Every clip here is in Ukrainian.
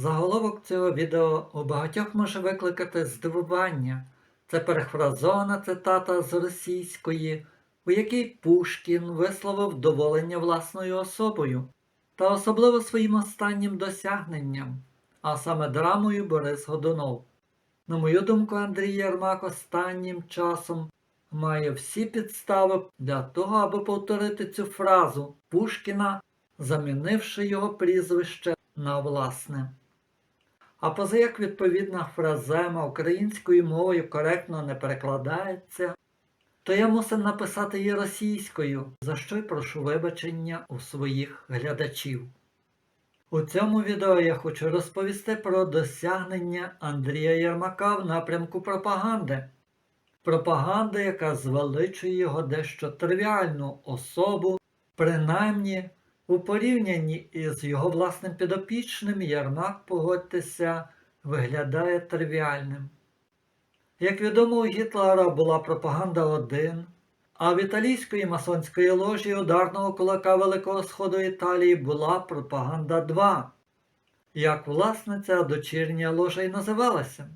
Заголовок цього відео у багатьох може викликати здивування. Це перефразована цитата з російської, у якій Пушкін висловив доволення власною особою та особливо своїм останнім досягненням, а саме драмою Борис Годунов. На мою думку, Андрій Єрмак останнім часом має всі підстави для того, аби повторити цю фразу Пушкіна, замінивши його прізвище на власне. А позаяк відповідна фразема українською мовою коректно не перекладається, то я мусив написати її російською, за що й прошу вибачення у своїх глядачів. У цьому відео я хочу розповісти про досягнення Андрія Єрмака в напрямку пропаганди. Пропаганди, яка звеличує його дещо тривіальну особу, принаймні у порівнянні із його власним підопічним Єрмак, погодьтеся, виглядає тривіальним. Як відомо, у Гітлера була пропаганда 1, а в італійської масонської ложі ударного кулака Великого Сходу Італії була пропаганда 2. Як власне ця дочірня ложа й називалася.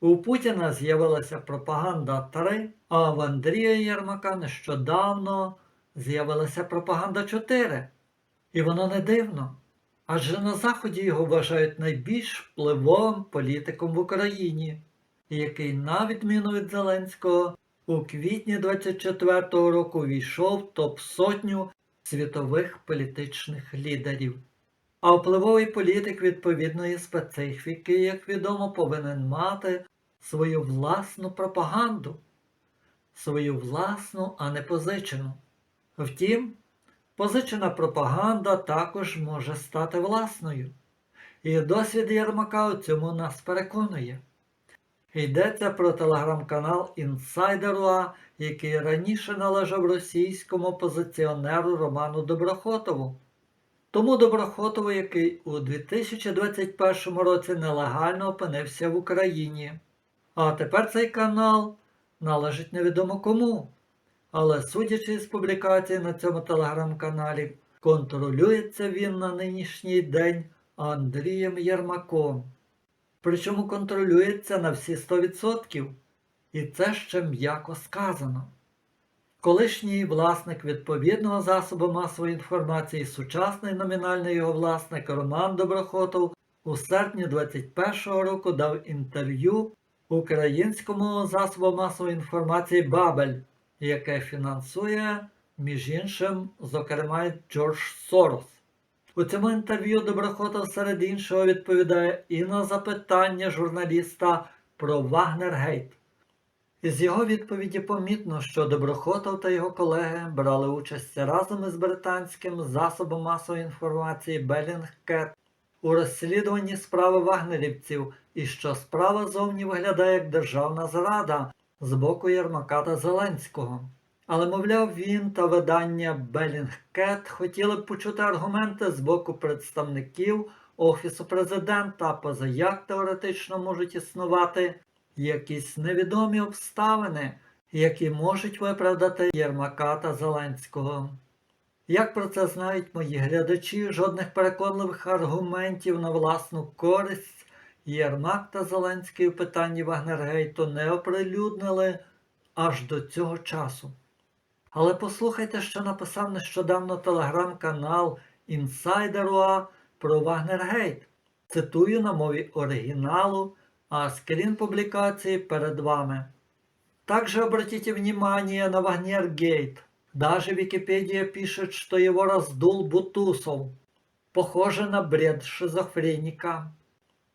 У Путіна з'явилася пропаганда 3, а в Андрія Єрмака нещодавно з'явилася пропаганда 4. І воно не дивно. Адже на Заході його вважають найбільш впливовим політиком в Україні, який, на відміну від Зеленського, у квітні 24-го року війшов в топ-сотню світових політичних лідерів. А впливовий політик відповідної специфіки, як відомо, повинен мати свою власну пропаганду, свою власну, а не позичену. Втім, позичена пропаганда також може стати власною. І досвід Єрмака у цьому нас переконує. Йдеться про телеграм-канал Інсайдеруа, який раніше належав російському опозиціонеру Роману Доброхотову. Тому Доброхотову, який у 2021 році нелегально опинився в Україні. А тепер цей канал належить невідомо кому. Але судячи з публікацій на цьому телеграм-каналі, контролюється він на нинішній день Андрієм Єрмаком. Причому контролюється на всі 100%. І це ще м'яко сказано. Колишній власник відповідного засобу масової інформації, сучасний номінальний його власник Роман Доброхотов у серпні 2021 року дав інтерв'ю українському засобу масової інформації Бабель, яке фінансує, між іншим, зокрема, Джордж Сорос. У цьому інтерв'ю Доброхотов серед іншого відповідає і на запитання журналіста про Вагнергейт. Із його відповіді помітно, що Доброхотов та його колеги брали участь разом із британським засобом масової інформації Белінгкет у розслідуванні справи вагнерівців і що справа зовні виглядає як державна зрада з боку Єрмака та Зеленського. Але, мовляв, він та видання Белінгкет хотіли б почути аргументи з боку представників Офісу президента, поза як теоретично можуть існувати якісь невідомі обставини, які можуть виправдати Єрмака та Зеленського. Як про це знають мої глядачі, жодних переконливих аргументів на власну користь Єрмак та Зеленський в питанні Вагнергейту не оприлюднили аж до цього часу. Але послухайте, що написав нещодавно телеграм-канал Інсайдеруа про Вагнергейт. Цитую на мові оригіналу, а скрін публикации перед вами. Также обратите внимание на Вагнергейт. Даже Википедия пишет, что его раздул Бутусов. Похоже на бред шизофреника.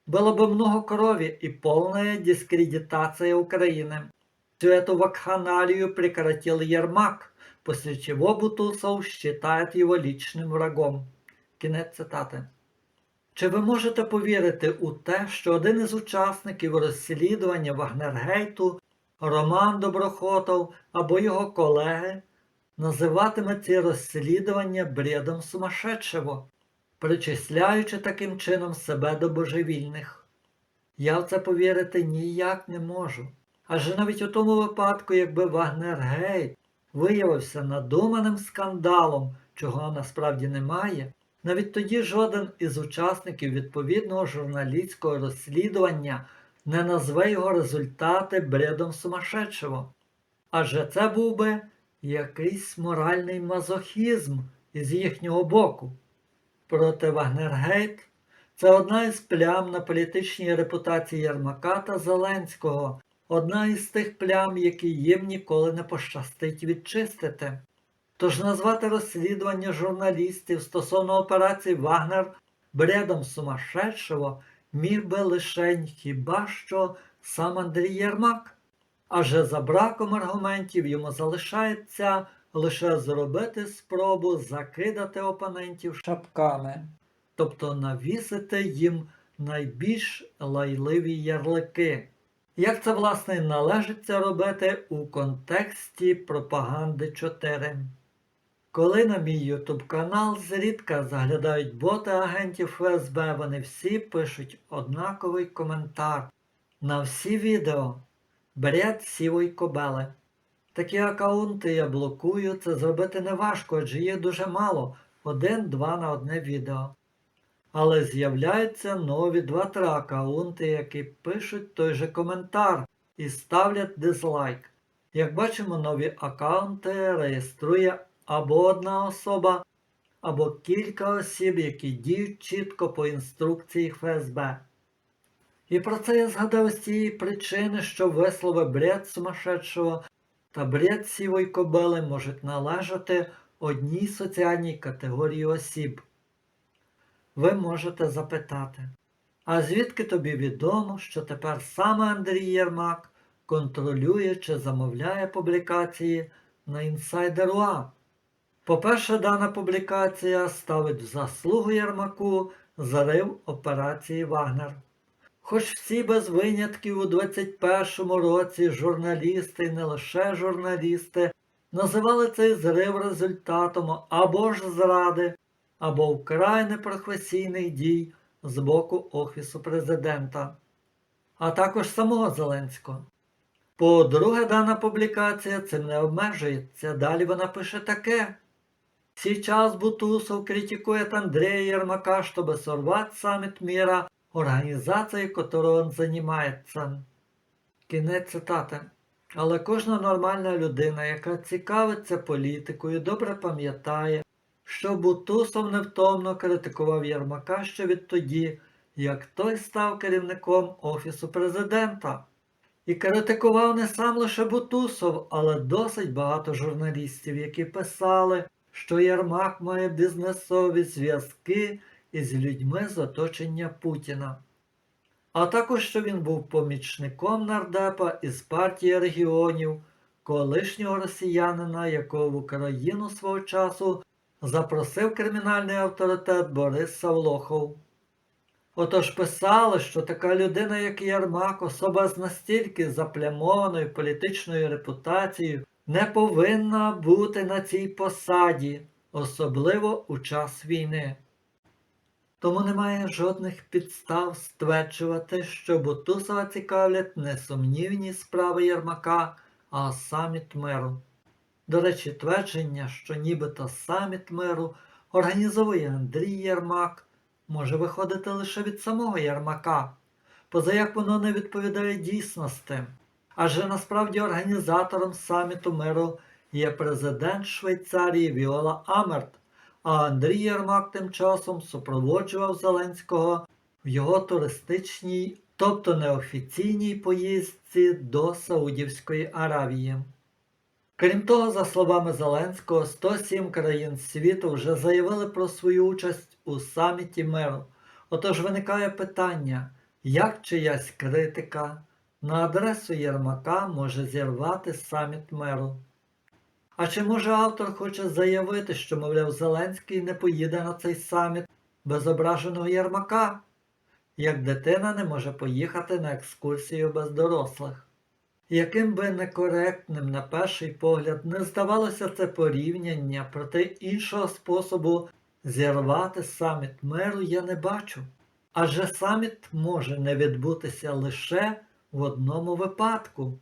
Было бы много крови и полная дискредитация Украины. Всю эту вакханалию прекратил Ермак, после чего Бутусов считает его личным врагом. Кінець цитати. Чи ви можете повірити у те, що один із учасників розслідування Вагнергейту, Роман Доброхотов або його колеги, називатиме ці розслідування бредом сумасшедшого, Причисляючи таким чином себе до божевільних? Я в це повірити ніяк не можу. Адже навіть у тому випадку, якби Вагнергейт виявився надуманим скандалом, чого насправді немає, Навіть тоді жоден із учасників відповідного журналістського розслідування не назве його результати бредом сумасшедшого. Адже це був би якийсь моральний мазохізм із їхнього боку. Проте Вагнергейт це одна із плям на політичній репутації Єрмака та Зеленського, одна із тих плям, які їм ніколи не пощастить відчистити. Тож назвати розслідування журналістів стосовно операції Вагнер бредом сумасшедшого міг би лише хіба що сам Андрій Єрмак. Адже за браком аргументів йому залишається лише зробити спробу закидати опонентів шапками, тобто навісити їм найбільш лайливі ярлики. Як це власне належиться робити у контексті пропаганди 4. Коли на мій YouTube канал зрідка заглядають боти агентів ФСБ, вони всі пишуть однаковий коментар на всі відео. Бред сівої кобели. Такі акаунти я блокую, це зробити неважко, адже їх дуже мало, один-два на одне відео. Але з'являються нові два-три акаунти, які пишуть той же коментар і ставлять дизлайк. Як бачимо, нові акаунти реєструє або одна особа, або кілька осіб, які діють чітко по інструкції ФСБ. І про це я згадав з тієї причини, що вислови бред сумасшедшого та бред сівої кобили можуть належати одній соціальній категорії осіб. Ви можете запитати, а звідки тобі відомо, що тепер саме Андрій Єрмак контролює чи замовляє публікації на Insider.ua? По-перше, дана публікація ставить в заслугу Єрмаку зарив операції Вагнер. Хоч всі без винятків у 21-му році журналісти і не лише журналісти називали цей зрив результатом або ж зради, або вкрай непрофесійних дій з боку Офісу президента, а також самого Зеленського. По-друге, дана публікація цим не обмежується. Далі вона пише таке. Сейчас Бутусов критикует Андрея Ермака, чтобы сорвать саммит мира, організацією которой он занимается. Кінець цитати. Але кожна нормальна людина, яка цікавиться політикою, добре пам'ятає, що Бутусов невтомно критикував Єрмака ще відтоді, як той став керівником Офісу президента. І критикував не сам лише Бутусов, але досить багато журналістів, які писали, що Єрмак має бізнесові зв'язки із людьми з оточення Путіна. А також що він був помічником нардепа із партії регіонів, колишнього росіянина, якого в Україну свого часу запросив кримінальний авторитет Борис Савлохов. Отож писали, що така людина, як Єрмак, особа з настільки заплямованою політичною репутацією, не повинна бути на цій посаді, особливо у час війни. Тому немає жодних підстав стверджувати, що Бутусова цікавлять не сумнівні справи Єрмака, а саміт миру. До речі, твердження, що нібито саміт миру організовує Андрій Єрмак, може виходити лише від самого Єрмака, поза як воно не відповідає дійсності. Адже насправді організатором саміту миру є президент Швейцарії Віола Амерт, а Андрій Єрмак тим часом супроводжував Зеленського в його туристичній, тобто неофіційній поїздці до Саудівської Аравії. Крім того, за словами Зеленського, 107 країн світу вже заявили про свою участь у саміті миру. Отож виникає питання, як чиясь критика на адресу Єрмака може зірвати саміт миру. А чи може автор хоче заявити, що, мовляв, Зеленський не поїде на цей саміт без ображеного Єрмака, як дитина не може поїхати на екскурсію без дорослих? Яким би некоректним на перший погляд не здавалося це порівняння, проте іншого способу зірвати саміт миру я не бачу. Адже саміт може не відбутися лише в одному випадку,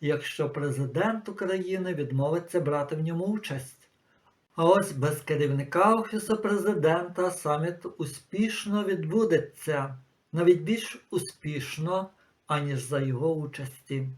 якщо президент України відмовиться брати в ньому участь. А ось без керівника Офісу президента саміт успішно відбудеться, навіть більш успішно, аніж за його участі.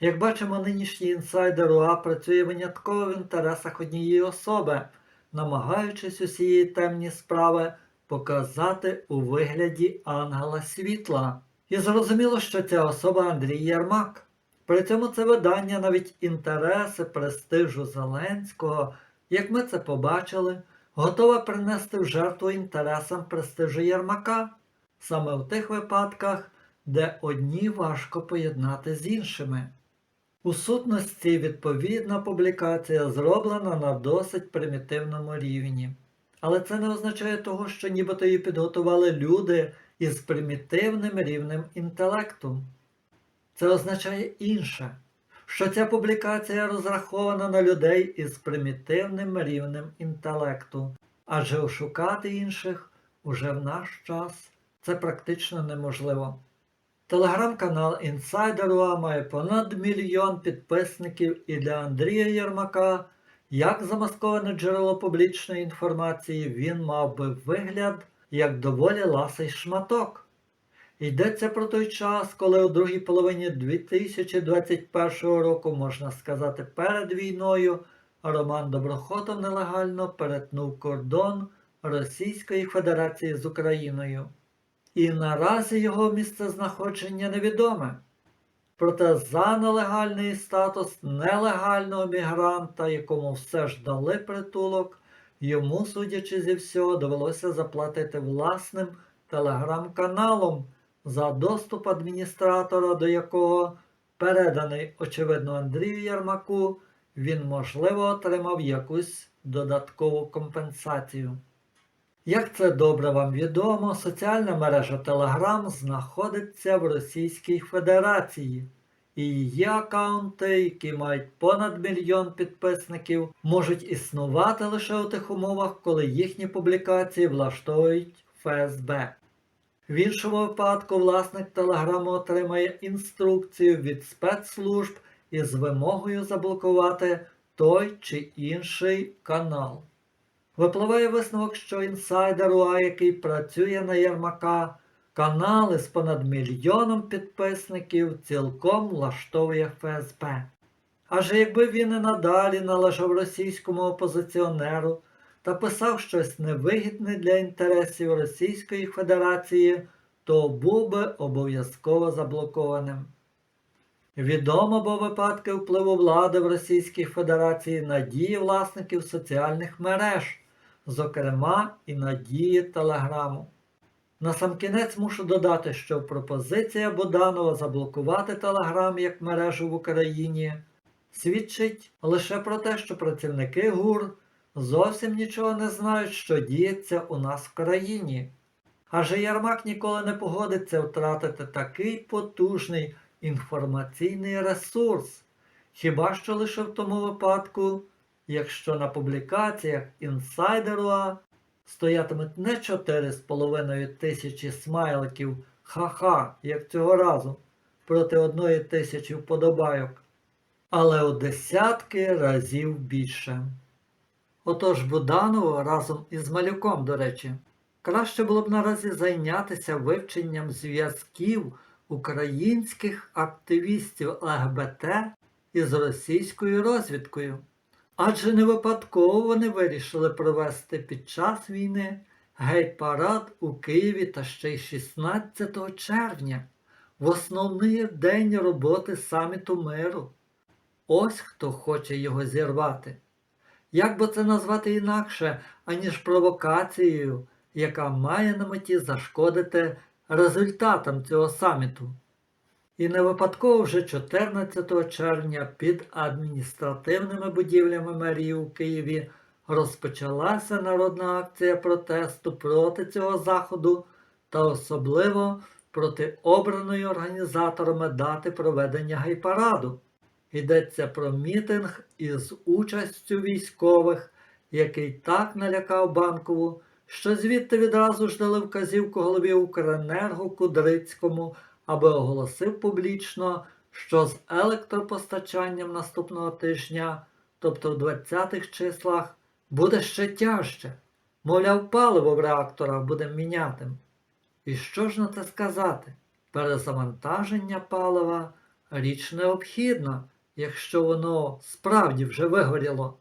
Як бачимо, нинішній інсайдер УА працює винятково в інтересах однієї особи, намагаючись усієї темні справи показати у вигляді ангела світла. І зрозуміло, що ця особа Андрій Єрмак. При цьому це видання навіть інтереси престижу Зеленського, як ми це побачили, готове принести в жертву інтересам престижу Єрмака, саме в тих випадках, де одні важко поєднати з іншими. У сутності відповідна публікація зроблена на досить примітивному рівні. Але це не означає того, що нібито її підготували люди із примітивним рівнем інтелекту. Це означає інше, що ця публікація розрахована на людей із примітивним рівнем інтелекту, адже ошукати інших уже в наш час це практично неможливо. Телеграм-канал Інсайдеру має понад мільйон підписників і для Андрія Єрмака, як замасковане джерело публічної інформації, він мав би вигляд як доволі ласий шматок. Йдеться про той час, коли у другій половині 2021 року, можна сказати, перед війною, Роман Доброхотов нелегально перетнув кордон Російської Федерації з Україною. І наразі його місцезнаходження невідоме. Проте за нелегальний статус нелегального мігранта, якому все ж дали притулок, йому, судячи зі всього, довелося заплатити власним телеграм-каналом за доступ адміністратора, до якого, переданий, очевидно, Андрію Ярмаку, він, можливо, отримав якусь додаткову компенсацію. Як це добре вам відомо, соціальна мережа Telegram знаходиться в Російській Федерації, і її аккаунти, які мають понад мільйон підписників, можуть існувати лише у тих умовах, коли їхні публікації влаштовують ФСБ. В іншому випадку власник Телеграму отримає інструкцію від спецслужб із вимогою заблокувати той чи інший канал. Випливає висновок, що інсайдер УА, який працює на Єрмака, канали з понад мільйоном підписників цілком влаштовує ФСБ. Адже якби він і надалі належав російському опозиціонеру та писав щось невигідне для інтересів Російської Федерації, то був би обов'язково заблокованим. Відомо бо випадки впливу влади в Російській Федерації на дії власників соціальних мереж, зокрема і на дії Телеграму. Насамкінець мушу додати, що пропозиція Буданова заблокувати Телеграм як мережу в Україні свідчить лише про те, що працівники ГУР зовсім нічого не знають, що діється у нас в країні. Адже Ярмак ніколи не погодиться втратити такий потужний інформаційний ресурс, хіба що лише в тому випадку, якщо на публікаціях інсайдеру стоятимуть не 4,5 тисячі смайликів ха-ха, як цього разу, проти одної тисячі вподобайок, але у десятки разів більше. Отож Буданову разом із малюком, до речі, краще було б наразі зайнятися вивченням зв'язків українських активістів ЛГБТ із російською розвідкою. Адже не випадково вони вирішили провести під час війни гей-парад у Києві та ще й 16 червня, в основний день роботи саміту миру. Ось хто хоче його зірвати. Як би це назвати інакше, аніж провокацією, яка має на меті зашкодити результатам цього саміту? І не випадково вже 14 червня під адміністративними будівлями мерії у Києві розпочалася народна акція протесту проти цього заходу та особливо проти обраної організаторами дати проведення гейпараду. Йдеться про мітинг із участю військових, який так налякав банкову, що звідти відразу ж дали вказівку голові Укренерго Кудрицькому, аби оголосив публічно, що з електропостачанням наступного тижня, тобто в 20-х числах, буде ще тяжче. Мовляв, паливо в реакторах будемо міняти. І що ж на це сказати? Перезавантаження палива річ необхідна, якщо воно справді вже вигоріло.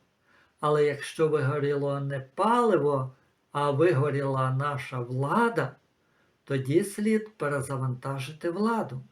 Але якщо вигоріло не паливо, а вигоріла наша влада, тоді слід перезавантажити владу.